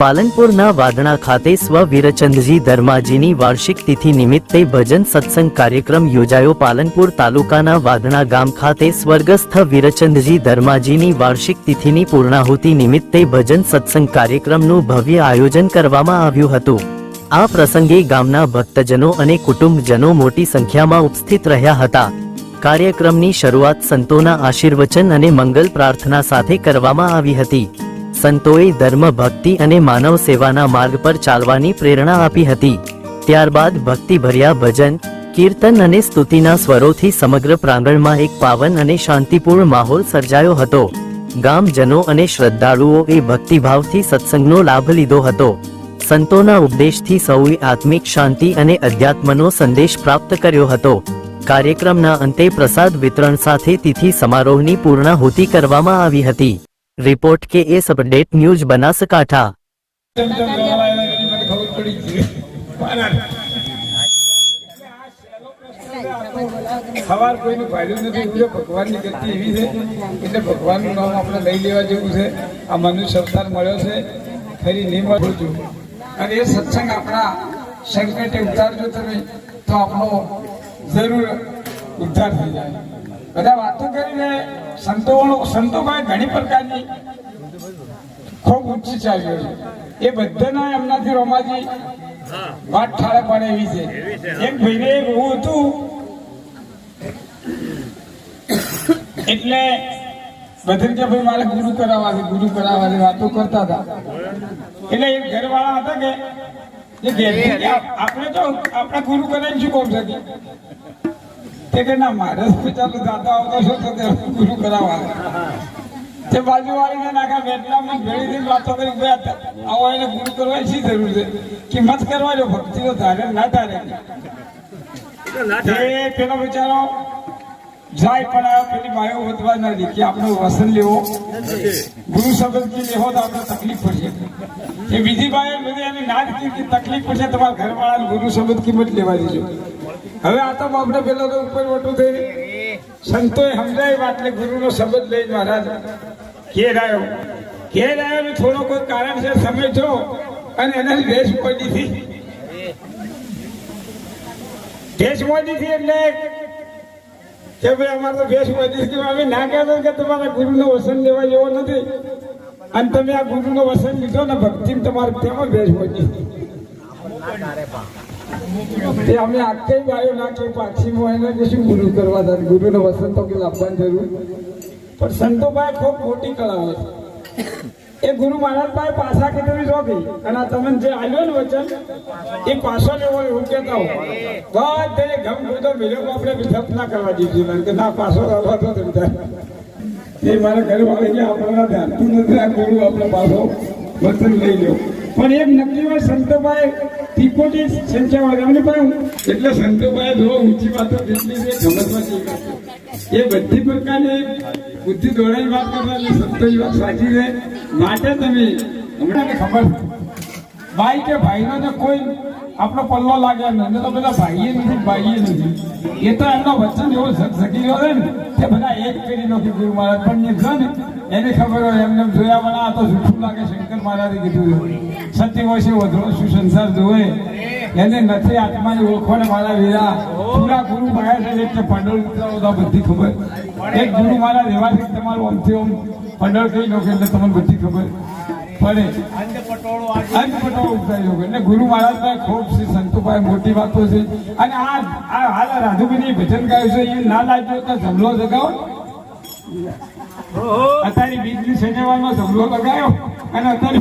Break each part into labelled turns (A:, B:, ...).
A: પાલનપુરના વાદણા ખાતે સ્વ વીરચંદજી ધર્માજીની વાર્ષિક તિથિ નિમિત્તે ભજન સત્સંગ કાર્યક્રમ યોજાયો. પાલનપુર તાલુકાના વાદણા ગામ ખાતે સ્વર્ગસ્થ વીરચંદજી ધર્માજીની વાર્ષિક તિથિની પૂર્ણાહુતિ નિમિત્તે ભજન સત્સંગ કાર્યક્રમનું ભવ્ય આયોજન કરવામાં આવ્યું હતું. આ પ્રસંગે ગામના ભક્તજનો અને કુટુંબજનો મોટી સંખ્યામાં ઉપસ્થિત રહ્યા હતા. કાર્યક્રમની શરૂઆત સંતોના આશીર્વચન અને મંગલ પ્રાર્થના સાથે કરવામાં આવી હતી. સંતોએ ધર્મ ભક્તિ અને માનવ સેવાના માર્ગ પર ચાલવાની પ્રેરણા આપી હતી. ત્યારબાદ ભક્તિભર્યા ભજન, કીર્તન અને સ્તુતિના સ્વરોથી સમગ્ર પ્રાંગણમાં એક પાવન અને શાંતિપૂર્ણ માહોલ સર્જાયો હતો. ગામજનો અને શ્રદ્ધાળુઓએ ભક્તિભાવથી સત્સંગનો લાભ લીધો હતો. સંતોના ઉપદેશથી સૌએ આત્મિક શાંતિ અને અધ્યાત્મનો સંદેશ પ્રાપ્ત કર્યો હતો. કાર્યક્રમના અંતે પ્રસાદ વિતરણ સાથે તિથિ સમારોહની પૂર્ણાહુતિ કરવામાં આવી હતી. રિપોર્ટ કે એસ અપડેટ ન્યૂઝ બનાસકાંઠા
B: જેમ જેમ રહેવા આવ્યા એની મને ખબર પડી જ ગઈ. સવાર કોઈનું ભાડ્યું નથી ઉડે ભગવાનની ગતિ એવી છે એટલે ભગવાનનું નામ આપણે લઈ લેવા જેવું છે આ મનુષ્ય અવતાર મળ્યો છે ખરી નહીં મળવું છું અને એ સત્સંગ આપણા સંકટે ઉતારજો તમે તો આપણો જરૂર ઉદ્ધાર થઈ જાય બધા વાતો કરીને સંતો સંતોમાં ઘણી પ્રકારની ખૂબ ઊંચી ચાલ્યો છે. એ બધાના એમનાથી રોમાજી વાત ઠાળે પડે એવી છે. એક ભાઈને એવું હતું. એટલે બધે કે ભાઈ મારે ગુરુ કરાવવા છે ગુરુ કરાવવા છે વાતો કરતા હતા. એટલે એક ઘરવાળા હતા કે આપણે તો આપણા ગુરુ કરાવીને શું કોમ છે? તે કે ના, મારે તો ચાલો દાદા આવતો છો તો તે ગુરુ કરાવવા. તે બાજુ વાળીને નાખા થી વાતો કરી ગયા હતા. આવો એને ગુરુ કરવાની શી જરૂર છે? કિંમત કરવા જો ભક્તિ તો ધારે ના ધારે. એ પેલો બિચારો જાય પણ આ પેલી માયો વધવા ના આપણે વસન લેવો. ગુરુ શબ્દ કે લેવો તો આપણે તકલીફ પડશે. એ બીજી બાય બધી એને ના તકલીફ પડશે, તમારા ઘરવાળાને ગુરુ શબ્દ કિંમત લેવા દેજો. હવે આ તો આપણે પેલો તો ઉપર મોટું થઈ સંતોએ સમજાય એટલે ગુરુનો શબ્દ લઈ મહારાજ. ઘેર આવ્યો. ઘેર આવ્યો થોડો કોઈ કારણ છે સમય છો અને એને ભેસ પડી હતી ભેસ પડી હતી એટલે કે ભાઈ અમારે તો ભેસ પડી હતી અમે ના કહેતો કે તમારા ગુરુનું વસન લેવા જેવો નથી. અને તમે આ ગુરુનું વસન લીધો ને ભક્તિ તમારે તેમાં ભેસ પડી તે અમે આખે ગાયો ના કે પાક્ષીમાં એને કે શું ગુરુ કરવા દે ગુરુનો વસન તો કે લાભવાની જરૂર. પણ સંતો પાસે ખૂબ મોટી કળા હોય છે. એ ગુરુ મહારાજ પાસે પાછા કે તમે જો ગઈ અને આ તમે જે આવ્યો ને વચન, એ પાછો લેવો એવું કહેતા હો બધે ગમ ગોતો, મિલ્યો આપણે વિધપ ના કરવા દીધું. કે ના, પાછો આવવા તો એ મારા ઘરે વાળી આપણા ધ્યાનતું નથી આ ગુરુ, આપણે પાછો વચન લઈ લ્યો. પણ એક નકલી વાર સંતોભાઈ ત્રિકોટી સંખ્યા વાળા એમની પાસે. એટલે સંતોભાઈ જો ઊંચી વાતો જેટલી છે ગમતમાં એ બધી પ્રકારની બુદ્ધિ દોડાઈ વાત કરવાની સંતોની વાત સાચી છે. માટે તમે હમણાં ખબર? ભાઈ કે ભાઈનો તો કોઈ આપણો પલ્લો લાગ્યા નહીં. તો બધા ભાઈએ નથી ભાઈએ નથી. એ તો એમનો વચન એવો સકી રહ્યો છે ને, કે બધા એક કરી નથી ગુરુ મહારાજ પણ એ ને એને ખબર હોય, એમને એમ જોયા પણ આ તો જૂઠું લાગે, શંકર મહારાજે કીધું. સત્ય હોય છે વધરો શું સંસાર જોવે એને નથી આત્માની ઓળખો મારા વીરા. પૂરા ગુરુ મળ્યા છે એટલે પંડોળ બધા બધી ખબર. એક ગુરુ મારા રહેવાથી તમારું આમથી ઓમ પંડોળ કઈ નાખે, એટલે તમને બધી ખબર. પડે અંગપટોળો ઉતરાઈ નાખે એટલે ગુરુ મહારાજ ખૂબ છે સંતુભાઈ મોટી વાતો છે. અને આ હાલ રાધુબીની ભજન ગાયું છે, એ ના લાગ્યો તો જમલો જગાવો. અત્યારે બીજની શનિવારમાં ધંધો લગાયો અને અત્યારે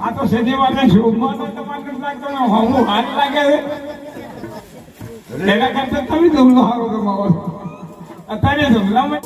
B: આ તો શોભમાં તો તમારે લાગતો ને હમું હાલ લાગે છે એના કરતા તમે જમલો સારો કમાવો અત્યારે જમલામાં